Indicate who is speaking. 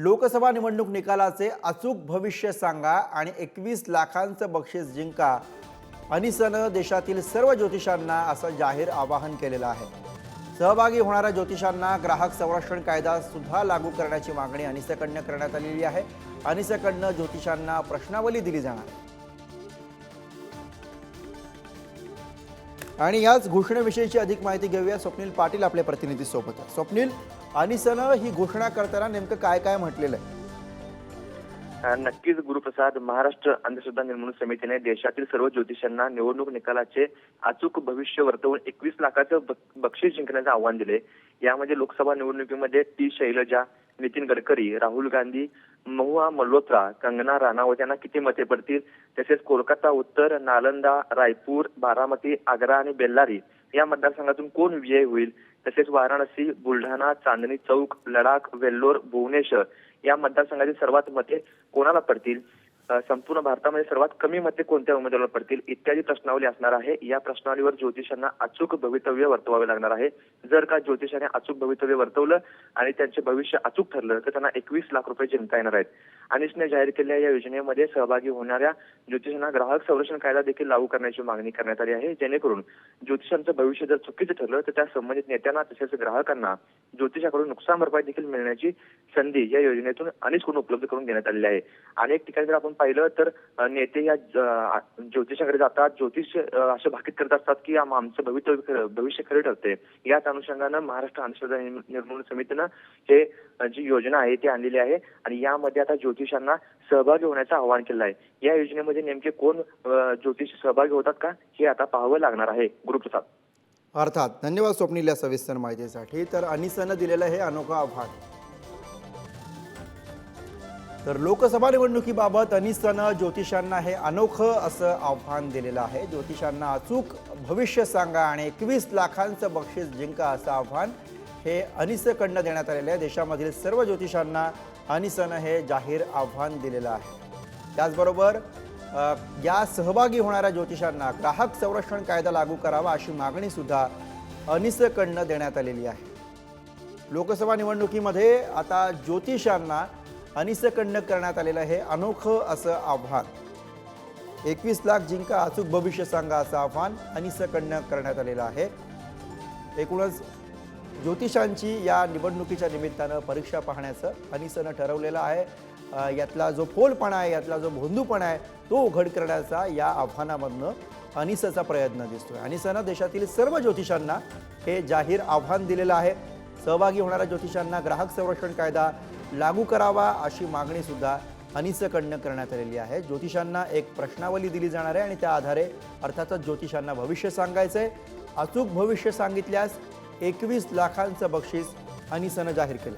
Speaker 1: लोकसभा निवडणूक निकालाचे अचूक भविष्य सांगा आणि एकवीस लाखांचं बक्षीस जिंका. अनिसनं देशातील सर्व ज्योतिषांना असं जाहीर आवाहन केलेलं आहे. सहभागी होणाऱ्या ज्योतिषांना ग्राहक संरक्षण कायदा सुद्धा लागू करण्याची मागणी अनिसकडनं करण्यात आलेली आहे. अनिसकडनं ज्योतिषांना प्रश्नावली दिली जाणार. आणि याच घोषणेविषयीची अधिक माहिती घेऊया. स्वप्नील पाटील आपल्या प्रतिनिधी सोबत स्वप्नील अनिसनं ही घोषणा करताना नेमकं काय काय म्हटलेलं आहे?
Speaker 2: नक्कीच गुरुप्रसाद. महाराष्ट्र अंधश्रद्धा निर्मूलन समितीने देशातील सर्व ज्योतिषांना निवडणूक निकालाचे अचूक भविष्य वर्तवून एकवीस लाखाचं बक्षीस जिंकण्याचं आव्हान दिले यामध्ये लोकसभा निवडणुकीमध्ये टी. शैलजा नितीन गडकरी राहुल गांधी महुआ मल्होत्रा कंगना राणावत यांना किती मते पडतील? तसेच कोलकाता उत्तर नालंदा रायपूर बारामती आग्रा आणि बेल्लारी या मतदारसंघातून कोण विजयी होईल? तसेच वाराणसी बुलढाणा चांदणी चौक लडाख वेल्लोर भुवनेश्वर या मतदारसंघातील सर्वात मते कोणाला पडतील? संपूर्ण भारतामध्ये सर्वात कमी मते कोणत्या उमेदवाराला पडतील? इत्यादी प्रश्नावली असणार आहे. या प्रश्नावलीवर ज्योतिषांना अचूक भवितव्य वर्तवावे लागणार आहे. जर का ज्योतिषाने अचूक भवितव्य वर्तवलं आणि त्यांचे भविष्य अचूक ठरलं तर त्यांना एकवीस लाख रुपये जिंकता येणार आहेत. अनिशने जाहीर केलेल्या या योजनेमध्ये सहभागी होणाऱ्या ज्योतिषांना ग्राहक संरक्षण कायदा देखील लागू करण्याची मागणी करण्यात आली आहे. जेणेकरून ज्योतिषांचं भविष्य जर चुकीचं ठरलं तर त्या संबंधित नेत्यांना तसेच ग्राहकांना ज्योतिषाकडून नुकसान भरपाई देखील मिळण्याची संधी या योजनेतून अनिशकडून उपलब्ध करून देण्यात आलेली आहे. अनेक ठिकाणी जर आपण पाहिलं तर नेते या ज्योतिषाकडे जातात ज्योतिष असं भाकीत करत असतात की आमचं भवितव्य भविष्य खरे ठरते याच अनुषंगानं महाराष्ट्र अंधश्रद्धा निर्मूलन समितीनं हे जी योजना आहे ती आणलेली आहे. आणि यामध्ये आता ज्योतिष ज्योतिषांना सहभागी होण्याचं आवाहन केलं आहे. या योजनेमध्ये नेमके कोण ज्योतिष सहभागी होतात का? हे आता पाहावं लागणार आहे. गुरुप्रसाद.
Speaker 1: अर्थात धन्यवाद स्वप्नील या सविस्तर माहितीसाठी. तर अनिसानं दिलेलं हे अनोखा आव्हान. तर लोकसभा निवडणुकीबाबत अनिसानं ज्योतिषांना हे अनोखं असं आव्हान दिलेलं आहे. ज्योतिषांना अचूक भविष्य सांगा आणि एकवीस लाखांचं बक्षीस जिंका असं आव्हान हे अनिसकडनं देण्यात आलेलं आहे. देशामधील सर्व ज्योतिषांना अनिसनं हे जाहीर आव्हान दिलेलं आहे. त्याचबरोबर या सहभागी होणाऱ्या ज्योतिषांना ग्राहक संरक्षण कायदा लागू करावा अशी मागणीसुद्धा अनिसकडनं देण्यात आलेली आहे. लोकसभा निवडणुकीमध्ये आता ज्योतिषांना अनिसकडनं करण्यात आलेलं हे अनोखं असं आव्हान. एकवीस लाख जिंका अचूक भविष्य सांगा असं आव्हान अनिसकडनं करण्यात आलेलं आहे. एकूणच ज्योतिषांची या निवडणुकीच्या निमित्तानं परीक्षा पाहण्याचं अनिसनं ठरवलेलं आहे. यातला जो फोलपणा आहे यातला जो भोंदूपणा आहे तो उघड करण्याचा या आव्हानामधनं अनिसचा प्रयत्न दिसतोय. अनिसनं देशातील सर्व ज्योतिषांना हे जाहीर आव्हान दिलेलं आहे. सहभागी होणाऱ्या ज्योतिषांना ग्राहक संरक्षण कायदा लागू करावा अशी मागणीसुद्धा अनिसकडनं करण्यात आलेली आहे. ज्योतिषांना एक प्रश्नावली दिली जाणार आहे आणि त्या आधारे अर्थातच ज्योतिषांना भविष्य सांगायचं आहे अचूक भविष्य सांगितल्यास एकवीस लाखांचं बक्षीस अनिसनं जाहीर केलं.